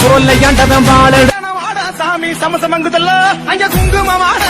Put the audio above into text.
அவன் சோல்ல ஏண்டவன் வாழ? சாமி சமசமங்குதல்ல. அங்க குங்குமமான